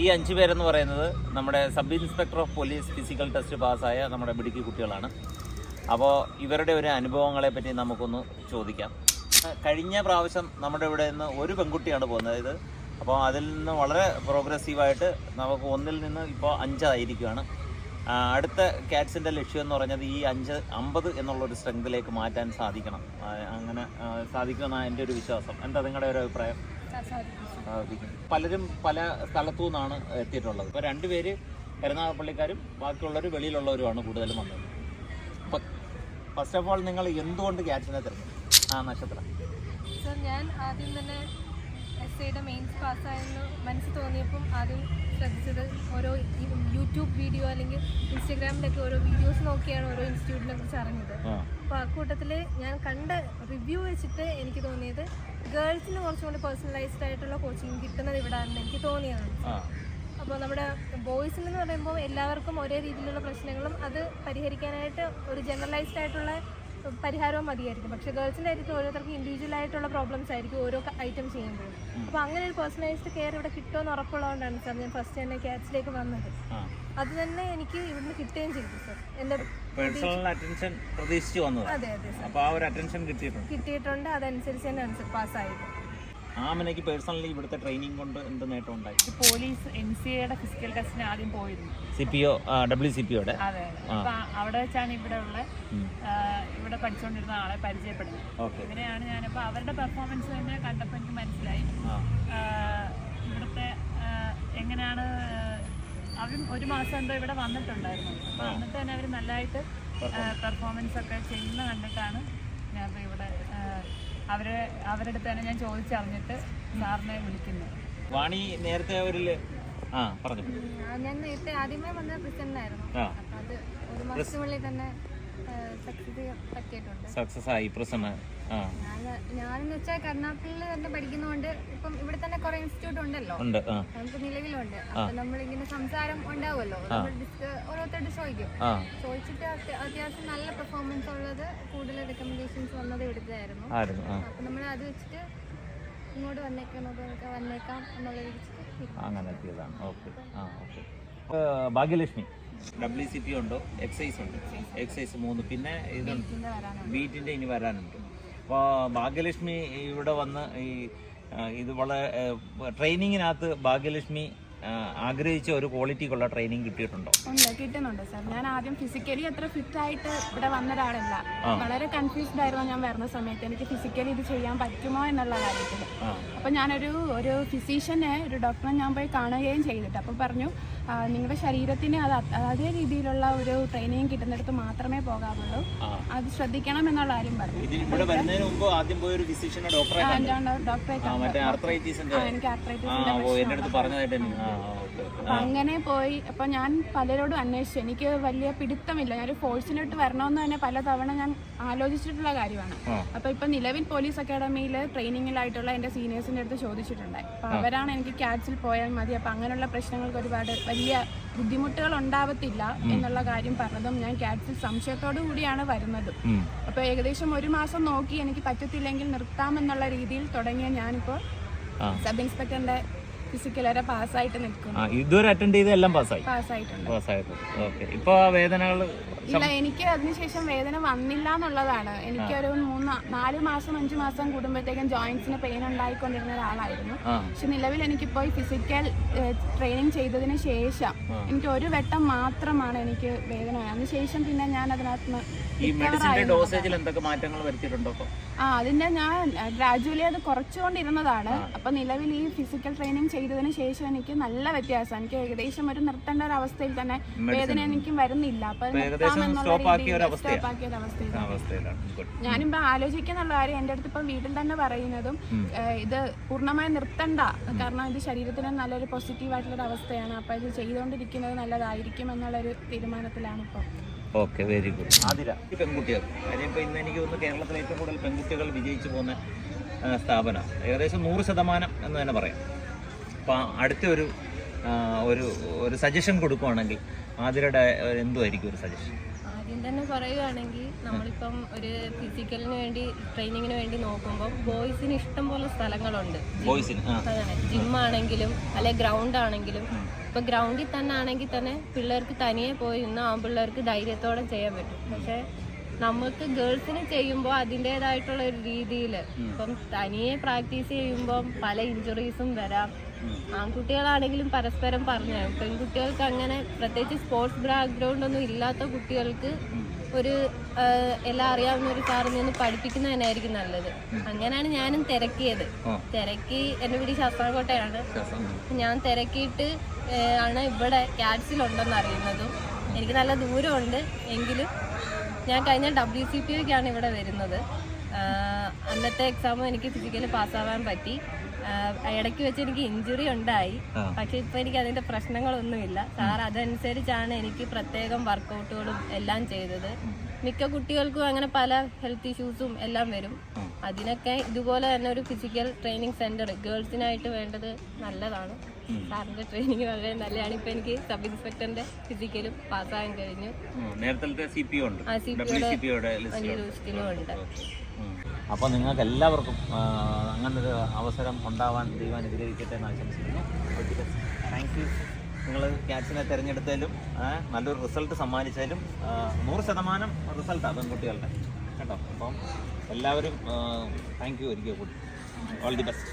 ഈ അഞ്ച് പേരെന്ന് പറയുന്നത് നമ്മുടെ sub inspector of police physical test പാസ്സായ നമ്മുടെ മിടുക്കി കുട്ടികളാണ്. അപ്പോൾ ഇവരുടെ ഒരു അനുഭവങ്ങളെ പറ്റി നമുക്കൊന്ന് ചോദിക്കാം. കഴിഞ്ഞ പ്രാവശ്യം നമ്മുടെ ഇവിടെ നിന്ന് ഒരു പെൺകുട്ടിയാണ് പോകുന്നത്. ഇത് അപ്പോൾ അതിൽ നിന്ന് വളരെ പ്രോഗ്രസീവായിട്ട് നമുക്ക് ഒന്നിൽ നിന്ന് ഇപ്പോൾ അഞ്ചായിരിക്കുകയാണ് അടുത്ത ക്യാറ്റ്സിന്റെ ലക്ഷ്യം എന്ന് പറഞ്ഞത് ഈ അഞ്ച് അമ്പത് എന്നുള്ളൊരു സ്ട്രെങ്തിലേക്ക് മാറ്റാൻ സാധിക്കണം. അങ്ങനെ സാധിക്കുമെന്നാണ് എന്റെ ഒരു വിശ്വാസം. എന്താ നിങ്ങളുടെ ഒരു അഭിപ്രായം. പലരും പല സ്ഥലത്തു നിന്നാണ് എത്തിയിട്ടുള്ളത്. ഇപ്പോൾ രണ്ടുപേര് എറണാകുളപ്പള്ളിക്കാരും ബാക്കിയുള്ളവർ വെളിയിലുള്ളവരുമാണ് കൂടുതലും വന്നത്. അപ്പോൾ ഫസ്റ്റ് ഓഫ് ഓൾ നിങ്ങൾ എന്തുകൊണ്ട് ക്യാറ്റിനെ തിരഞ്ഞെടുത്തു ആ നക്ഷത്രം. സർ ഞാൻ ആദ്യം തന്നെ എസ് ഐയുടെ മെയിൻസ് പാസ്സായെന്ന് മനസ്സിൽ തോന്നിയപ്പം ആദ്യം ശ്രദ്ധിച്ചത് ഓരോ യൂട്യൂബ് വീഡിയോ അല്ലെങ്കിൽ ഇൻസ്റ്റഗ്രാമിലൊക്കെ ഓരോ വീഡിയോസ് നോക്കിയാണ് ഓരോ ഇൻസ്റ്റിറ്റ്യൂട്ടിനെ കുറിച്ച് അറിഞ്ഞത്. അപ്പോൾ ആ കൂട്ടത്തിൽ ഞാൻ കണ്ട റിവ്യൂ വെച്ചിട്ട് എനിക്ക് തോന്നിയത് ഗേൾസിന് കുറച്ചും കൂടി പേഴ്സണലൈസ്ഡ് ആയിട്ടുള്ള കോച്ചിങ് കിട്ടുന്നത് ഇവിടെ ആണെന്ന് എനിക്ക് തോന്നിയതാണ്. അപ്പോൾ നമ്മുടെ ബോയ്സിൽ എന്ന് പറയുമ്പോൾ എല്ലാവർക്കും ഒരേ രീതിയിലുള്ള പ്രശ്നങ്ങളും അത് പരിഹരിക്കാനായിട്ട് ഒരു ജനറലൈസ്ഡ് ആയിട്ടുള്ള പരിഹാരവും മതിയായിരിക്കും. പക്ഷേ ഗേൾസിന്റെ കാര്യത്തിൽ ഓരോരുത്തർക്കും ഇൻഡിവിജ്വൽ ആയിട്ടുള്ള പ്രോബ്ലംസ് ആയിരിക്കും ഓരോ ഐറ്റം ചെയ്യുമ്പോൾ അപ്പോൾ അങ്ങനെ ഒരു പേഴ്സണലൈസ്ഡ് കെയർ ഇവിടെ കിട്ടുമെന്ന് ഉറപ്പുള്ളതുകൊണ്ടാണ് സാർ ഞാൻ ഫസ്റ്റ് തന്നെ ക്യാറ്റ്സിലേക്ക് വന്നത്. അത് തന്നെ എനിക്ക് ഇവിടുന്ന് കിട്ടുകയും ചെയ്തു സർ എന്റെ പേഴ്സണൽ അറ്റൻഷൻ പ്രതീക്ഷിച്ച് വന്നത്. അതെ അതെ സാർ അപ്പോൾ ആ ഒരു അറ്റൻഷൻ കിട്ടിയിട്ടുണ്ട്. കിട്ടിയിട്ടുണ്ട്. അതനുസരിച്ച് തന്നെയാണ് സാർ പാസ്സായത് ആമനയ്ക്ക് പേഴ്സണലി ഇവിടുത്തെ ട്രെയിനിങ് കൊണ്ട് എന്ത് നേട്ടം ഉണ്ടായി? പോലീസ് എൻ സി എയുടെ ഫിസിക്കൽ ടെസ്റ്റിന് ആദ്യം പോയിരുന്നു. C P O W C P ഒയുടെ അതെ അപ്പൊ അവിടെ വെച്ചാണ് ഇവിടെ ഉള്ള ഇവിടെ പഠിച്ചുകൊണ്ടിരുന്ന ആളെ പരിചയപ്പെടുന്നത്. ഇങ്ങനെയാണ് ഞാനിപ്പോൾ അവരുടെ പെർഫോമൻസ് തന്നെ കണ്ടപ്പോൾ എനിക്ക് മനസ്സിലായി. ഇവിടുത്തെ എങ്ങനെയാണ് അവരും ഒരു മാസം എന്തോ ഇവിടെ വന്നിട്ടുണ്ടായിരുന്നു. അപ്പൊ വന്നിട്ട് തന്നെ അവർ നല്ലതായിട്ട് പെർഫോമൻസ് ഒക്കെ ചെയ്യുന്ന കണ്ടിട്ടാണ് ഞാൻ ഇവിടെ അവരെ അവരുടെ തന്നെ ഞാൻ ചോദിച്ചറിഞ്ഞിട്ട് സാറിനെ വിളിക്കുന്നത് വാണി നേരത്തെ അവരിൽ ആ പറഞ്ഞു. ഞാൻ നേരത്തെ ആദ്യമേ വന്ന പ്രസിഡന്റായിരുന്നു. ആയിരുന്നു അപ്പം അത് ഒരു മാസത്തിനുള്ളിൽ തന്നെ സക്സസ് ആയി പ്രസന്ന. ആ. ഞാനെന്ന് വെച്ചാൽ കർണാടകയിൽ തന്നെ പഠിക്കുന്നതുകൊണ്ട് ഇപ്പം ഇവിടെ തന്നെ കുറെ ഇൻസ്റ്റിറ്റ്യൂട്ട് ഉണ്ടല്ലോ. ഉണ്ട് നമുക്ക് നിലവിലുണ്ട്. അപ്പൊ നമ്മളിങ്ങനെ സംസാരം ഉണ്ടാവുമല്ലോ. ഓരോരുത്തരോട് ചോദിക്കും. ചോദിച്ചിട്ട് അത്യ- അത്യാവശ്യം നല്ല പെർഫോമൻസ് ഉള്ളത് കൂടുതൽ റെക്കമെൻഡേഷൻസ് വന്നത് ഇവിടുത്തായിരുന്നു അപ്പൊ നമ്മൾ അത് വെച്ചിട്ട് ഇങ്ങോട്ട് വന്നേക്കാം വന്നേക്കാം എന്നുള്ള അങ്ങനെ എത്തിയതാണ്. ഓക്കെ. ആ okay. Bhagyalakshmi. W C P ഉണ്ടോ? എക്സൈസ് ഉണ്ട്. എക്സൈസ് മൂന്ന്. പിന്നെ ഇതുണ്ട് ബീറ്റിന്റെ ഇനി വരാനുണ്ട്. അപ്പോൾ ഭാഗ്യലക്ഷ്മി ഇവിടെ വന്ന് ഈ ഇത് വളരെ ട്രെയിനിങ്ങിനകത്ത് ഭാഗ്യലക്ഷ്മി ആഗ്രഹിച്ച ഒരു ക്വാളിറ്റിക്കുള്ള ട്രെയിനിങ് കിട്ടിയിട്ടുണ്ടോ? ഉണ്ട്. കിട്ടുന്നുണ്ട് സാർ. ഞാൻ ആദ്യം ഫിസിക്കലി അത്ര ഫിറ്റ് ആയിട്ട് ഇവിടെ വന്ന ഒരാളല്ല വളരെ കൺഫ്യൂസ്ഡ് ആയിരുന്നു ഞാൻ വരുന്ന സമയത്ത്. എനിക്ക് ഫിസിക്കലി ഇത് ചെയ്യാൻ പറ്റുമോ എന്നുള്ള കാര്യത്തിൽ. അപ്പൊ അപ്പോൾ ഞാനൊരു ഒരു ഫിസീഷ്യനെ ഒരു ഡോക്ടറെ ഞാൻ പോയി കാണുകയും ചെയ്തിട്ട്. അപ്പോൾ പറഞ്ഞു "ആ, നിങ്ങളുടെ ശരീരത്തിന് അത് അത് രീതിയിലുള്ള ഒരു ട്രെയിനിങ് കിട്ടുന്നിടത്ത് മാത്രമേ പോകാവുള്ളൂ. അത് ശ്രദ്ധിക്കണം എന്നുള്ള കാര്യം പറഞ്ഞു. ഡോക്ടറെ മറ്റേ ആർത്രൈറ്റീസിന്റെ എന്റെ അപ്പൊ അങ്ങനെ പോയി. അപ്പൊ ഞാൻ പലരോടും അന്വേഷിച്ചു. എനിക്ക് വലിയ പിടുത്തമില്ല. ഞാനൊരു ഫോഴ്സിനോട്ട് വരണമെന്ന് തന്നെ പല തവണ ഞാൻ ആലോചിച്ചിട്ടുള്ള കാര്യമാണ്. അപ്പൊ ഇപ്പൊ നിലവിൽ പോലീസ് അക്കാഡമിയിൽ ട്രെയിനിങ്ങിലായിട്ടുള്ള എന്റെ സീനിയേഴ്സിന്റെ അടുത്ത് ചോദിച്ചിട്ടുണ്ട്. അപ്പൊ അവരാണ് എനിക്ക് ക്യാറ്റ്സിൽ പോയാൽ മതി. അപ്പൊ അങ്ങനെയുള്ള പ്രശ്നങ്ങൾക്ക് ഒരുപാട് വലിയ ബുദ്ധിമുട്ടുകൾ ഉണ്ടാവത്തില്ല എന്നുള്ള കാര്യം പറഞ്ഞതും ഞാൻ ക്യാറ്റ്സിൽ സംശയത്തോടു കൂടിയാണ് വരുന്നത്. അപ്പോൾ അപ്പൊ ഏകദേശം ഒരു മാസം നോക്കി എനിക്ക് പറ്റത്തില്ലെങ്കിൽ നിർത്താമെന്നുള്ള രീതിയിൽ തുടങ്ങിയ ഞാനിപ്പോൾ ആ. സബ് ഇൻസ്പെക്ടറിന്റെ ഫിസിക്കൽ വരെ പാസ്സായിട്ട് നിൽക്കുന്നു. ആ ഇതുവരെ അറ്റൻഡ് ചെയ്ത് എല്ലാം പാസ്സായി പാസ്സായിട്ടുണ്ട് പാസ്സായിട്ടുണ്ട് ഓക്കെ ഇപ്പോൾ ആ വേദനകൾ ഇല്ല എനിക്ക് അതിനുശേഷം വേദന വന്നില്ല എന്നുള്ളതാണ്. എനിക്കൊരു മൂന്ന് നാല് മാസം അഞ്ച് മാസം കൂടുമ്പോഴത്തേക്കും ജോയിന്റ്സിന് പെയിൻ ഉണ്ടായിക്കൊണ്ടിരുന്ന ഒരാളായിരുന്നു. പക്ഷെ നിലവിൽ എനിക്കിപ്പോ ഈ ഫിസിക്കൽ ട്രെയിനിങ് ചെയ്തതിന് ശേഷം എനിക്ക് ഒരു വട്ടം മാത്രമാണ് എനിക്ക് വേദന. അതിനുശേഷം പിന്നെ ഞാൻ അതിനകത്ത് ഈ മെഡിസിന്റെ ഡോസേജിൽ എന്തൊക്കെ മാറ്റങ്ങൾ വരുത്തിയിട്ടുണ്ടോ ആ അതിന്റെ ഞാൻ ഗ്രാജുവലി അത് കുറച്ചുകൊണ്ടിരുന്നതാണ്. അപ്പൊ നിലവിൽ ഈ ഫിസിക്കൽ ട്രെയിനിങ് ചെയ്തതിന് ശേഷം എനിക്ക് നല്ല വ്യത്യാസം. എനിക്ക് ഏകദേശം ഒരു നിർത്തേണ്ട ഒരു അവസ്ഥയിൽ തന്നെ വേദന എനിക്ക് വരുന്നില്ല. അപ്പൊ. ഞാനിപ്പോ ആലോചിക്കുന്നുള്ള കാര്യം എന്റെ അടുത്ത് ഇപ്പം വീട്ടിൽ തന്നെ പറയുന്നതും ഇത് പൂർണമായി നിർത്തണ്ട. കാരണം ഇത് ശരീരത്തിന് നല്ലൊരു പോസിറ്റീവ് ആയിട്ടുള്ള ഒരു അവസ്ഥയാണ്. അപ്പൊ ഇത് ചെയ്തുകൊണ്ടിരിക്കുന്നത് നല്ലതായിരിക്കും എന്നുള്ളൊരു തീരുമാനത്തിലാണ് ഇപ്പോൾ ഓക്കെ വെരി ഗുഡ് ആതിര. ഈ പെൺകുട്ടികൾ. കാര്യം ഇപ്പോൾ ഇന്ന് എനിക്ക് തോന്നുന്നു കേരളത്തിലെ ഏറ്റവും കൂടുതൽ പെൺകുട്ടികൾ വിജയിച്ചു പോകുന്ന സ്ഥാപനം ഏകദേശം നൂറ് ശതമാനം എന്ന് തന്നെ പറയാം. അപ്പോൾ അടുത്ത ഒരു ഒരു ഒരു സജഷൻ കൊടുക്കുവാണെങ്കിൽ ആതിരയുടെ എന്തുമായിരിക്കും ഒരു സജഷൻ ആദ്യം തന്നെ പറയുകയാണെങ്കിൽ നമ്മളിപ്പം ഒരു ഫിസിക്കലിന് വേണ്ടി ട്രെയിനിങ്ങിന് വേണ്ടി നോക്കുമ്പോൾ ബോയ്സിന് ഇഷ്ടം പോലെ സ്ഥലങ്ങളുണ്ട്. ബോയ്സിന് ജിം ആണെങ്കിലും അല്ലെ ഗ്രൗണ്ട് ആണെങ്കിലും ഇപ്പൊ ഗ്രൗണ്ടിൽ തന്നെ ആണെങ്കിൽ തന്നെ പിള്ളേർക്ക് തനിയെ പോയി ഇന്ന് ആൺപിള്ളേർക്ക് ധൈര്യത്തോടെ ചെയ്യാൻ പറ്റും. പക്ഷെ നമുക്ക് ഗേൾസിന് ചെയ്യുമ്പോൾ അതിന്റെതായിട്ടുള്ള ഒരു രീതിയിൽ ഇപ്പം തനിയെ പ്രാക്ടീസ് ചെയ്യുമ്പോൾ പല ഇഞ്ചുറീസും വരാം. ആൺകുട്ടികളാണെങ്കിലും പരസ്പരം പറഞ്ഞു പെൺകുട്ടികൾക്ക് അങ്ങനെ പ്രത്യേകിച്ച് സ്പോർട്സ് ബാക്ക്ഗ്രൗണ്ട് ഒന്നും ഇല്ലാത്ത കുട്ടികൾക്ക് ഒരു എല്ലാം അറിയാവുന്ന ഒരു സാറിൽ നിന്ന് പഠിപ്പിക്കുന്നതിനായിരിക്കും നല്ലത്. അങ്ങനെയാണ് ഞാനും തിരക്കിയത്. തിരക്കി എന്റെ വീട് ശാസ്താംകോട്ടയാണ് ഞാൻ തിരക്കിയിട്ട് ആണ് ഇവിടെ ക്യാറ്റ്സിലുണ്ടെന്ന് അറിയുന്നതും. എനിക്ക് നല്ല ദൂരമുണ്ട് എങ്കിലും ഞാൻ കഴിഞ്ഞ ഡബ്ല്യു സി പി ഒക്കെയാണ് ഇവിടെ വരുന്നത്. അന്നത്തെ എക്സാമും എനിക്ക് ഫിസിക്കലി പാസ്സാവാൻ പറ്റി. ഇടയ്ക്ക് വെച്ച് എനിക്ക് ഇഞ്ചുറി ഉണ്ടായി. പക്ഷെ ഇപ്പൊ എനിക്ക് അതിന്റെ പ്രശ്നങ്ങളൊന്നുമില്ല. സാർ അതനുസരിച്ചാണ് എനിക്ക് പ്രത്യേകം വർക്കൗട്ടുകളും എല്ലാം ചെയ്തത്. മിക്ക കുട്ടികൾക്കും അങ്ങനെ പല ഹെൽത്ത് ഇഷ്യൂസും എല്ലാം വരും. അതിനൊക്കെ ഇതുപോലെ തന്നെ ഒരു ഫിസിക്കൽ ട്രെയിനിങ് സെന്റർ ഗേൾസിനായിട്ട് വേണ്ടത് നല്ലതാണ്. സാറിന്റെ ട്രെയിനിങ് വളരെ നല്ലതാണ്. ഇപ്പൊ എനിക്ക് സബ് ഇൻസ്പെക്ടറിന്റെ ഫിസിക്കലും പാസ്സാകാൻ കഴിഞ്ഞു. നേരത്തെ സി പി ഉണ്ട്. ഉണ്ട്. അപ്പോൾ നിങ്ങൾക്ക് എല്ലാവർക്കും അങ്ങനൊരു അവസരം ഉണ്ടാവാൻ ദൈവം അനുഗ്രഹിക്കട്ടെ എന്ന് ആശംസിക്കുന്നു. താങ്ക് യു നിങ്ങൾ ക്യാച്ചിനെ തിരഞ്ഞെടുത്തതിലും നല്ലൊരു റിസൾട്ട് സമ്മാനിച്ചാലും നൂറ് ശതമാനം റിസൾട്ടാണ് പെൺകുട്ടികളുടെ. കേട്ടോ? അപ്പം എല്ലാവരും താങ്ക് യു ഒരിക്കൽ കൂടി. All the best